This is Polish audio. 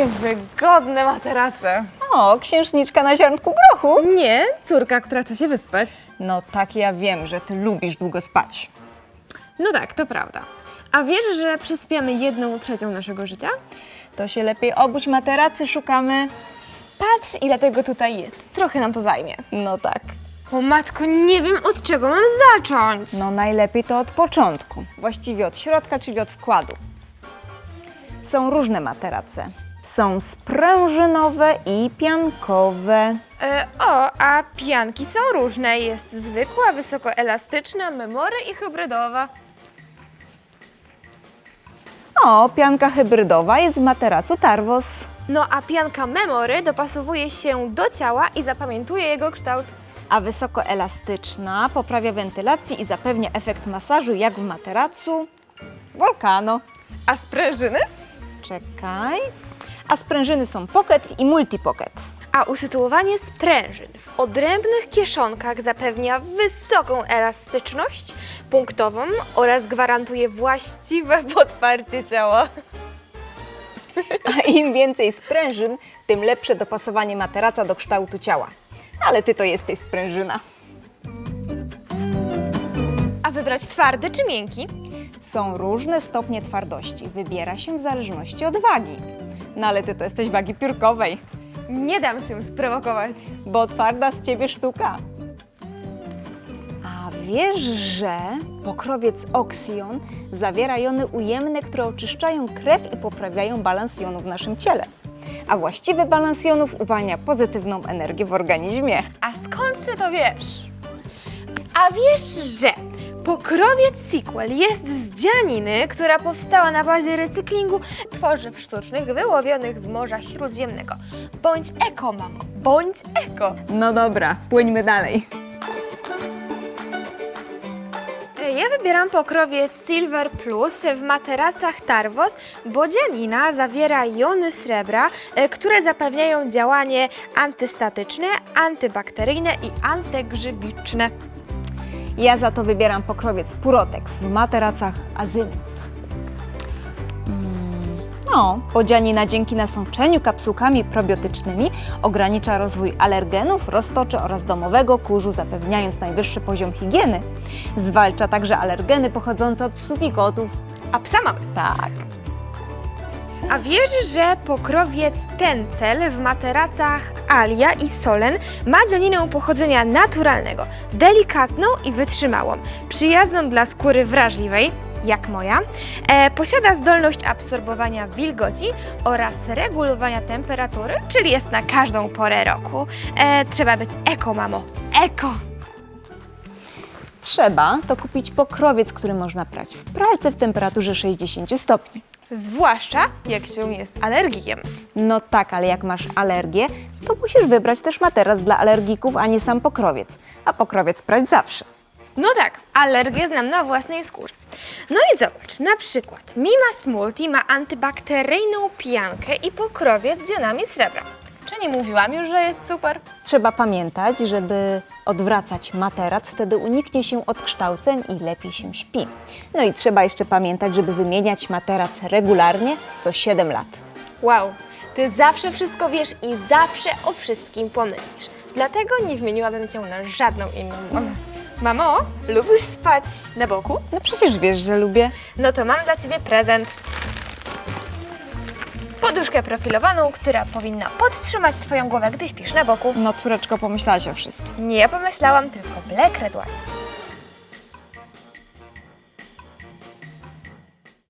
wygodne materace. O, księżniczka na ziarnku grochu. Nie, córka, która chce się wyspać. No tak, ja wiem, że ty lubisz długo spać. No tak, to prawda. A wiesz, że przyspiamy jedną trzecią naszego życia? To się lepiej obudź materacy szukamy. Patrz, ile tego tutaj jest. Trochę nam to zajmie. No tak. O matko, nie wiem od czego mam zacząć. No najlepiej to od początku. Właściwie od środka, czyli od wkładu. Są różne materace. Są sprężynowe i piankowe. E, o, a pianki są różne. Jest zwykła, wysokoelastyczna, memory i hybrydowa. O, pianka hybrydowa jest w materacu Tarvos. No a pianka memory dopasowuje się do ciała i zapamiętuje jego kształt. A wysokoelastyczna poprawia wentylację i zapewnia efekt masażu jak w materacu Volcano. A sprężyny? Czekaj. A sprężyny są pocket i multipocket. A usytuowanie sprężyn w odrębnych kieszonkach zapewnia wysoką elastyczność punktową oraz gwarantuje właściwe podparcie ciała. A im więcej sprężyn, tym lepsze dopasowanie materaca do kształtu ciała. Ale ty to jesteś sprężyna. A wybrać twardy czy miękki? Są różne stopnie twardości. Wybiera się w zależności od wagi. No ale ty to jesteś wagi piórkowej, Nie dam się sprowokować. bo twarda z ciebie sztuka. A wiesz, że pokrowiec Oxyon zawiera jony ujemne, które oczyszczają krew i poprawiają balans jonów w naszym ciele. A właściwy balans jonów uwalnia pozytywną energię w organizmie. A skąd ty to wiesz? A wiesz, że pokrowiec sequel jest z dzianiny, która powstała na bazie recyklingu tworzyw sztucznych wyłowionych z Morza Śródziemnego. Bądź eko, mamo, bądź eko. No dobra, płyńmy dalej. E, Ja wybieram pokrowiec Silver Plus w materacach Tarvos, bo dzianina zawiera jony srebra, e, które zapewniają działanie antystatyczne, antybakteryjne i antygrzybiczne. Ja za to wybieram pokrowiec Purotex w materacach Azymut. Mm, No, podzianina dzięki nasączeniu kapsułkami probiotycznymi ogranicza rozwój alergenów, roztoczy oraz domowego kurzu, zapewniając najwyższy poziom higieny. Zwalcza także alergeny pochodzące od psów i kotów. A psa mamy. Tak. A wiesz, że pokrowiec Tencel w materacach Alia i Solen ma dzianinę pochodzenia naturalnego, delikatną i wytrzymałą, przyjazną dla skóry wrażliwej, jak moja, e, posiada zdolność absorbowania wilgoci oraz regulowania temperatury, czyli jest na każdą porę roku. E, trzeba być eko, mamo, eko! Trzeba to kupić pokrowiec, który można prać w pralce w temperaturze 60 stopni. Zwłaszcza jak się jest alergikiem. No tak, ale jak masz alergię, to musisz wybrać też materac dla alergików, a nie sam pokrowiec. A pokrowiec prać zawsze. No tak, alergię znam na własnej skórze. No i zobacz, na przykład Mimas Multi ma antybakteryjną piankę i pokrowiec z jonami srebra. Czy nie mówiłam już, że jest super? Trzeba pamiętać, żeby odwracać materac, wtedy uniknie się odkształceń i lepiej się śpi. No i trzeba jeszcze pamiętać, żeby wymieniać materac regularnie co 7 lat. Wow, ty zawsze wszystko wiesz i zawsze o wszystkim pomyślisz. Dlatego nie wymieniłabym cię na żadną inną mamę. Mamo, lubisz spać na boku? No przecież wiesz, że lubię. No to mam dla ciebie prezent. Poduszkę profilowaną, która powinna podtrzymać twoją głowę, gdy śpisz na boku. No córeczko, pomyślałaś o wszystkim. Nie pomyślałam, tylko Black Red Wine.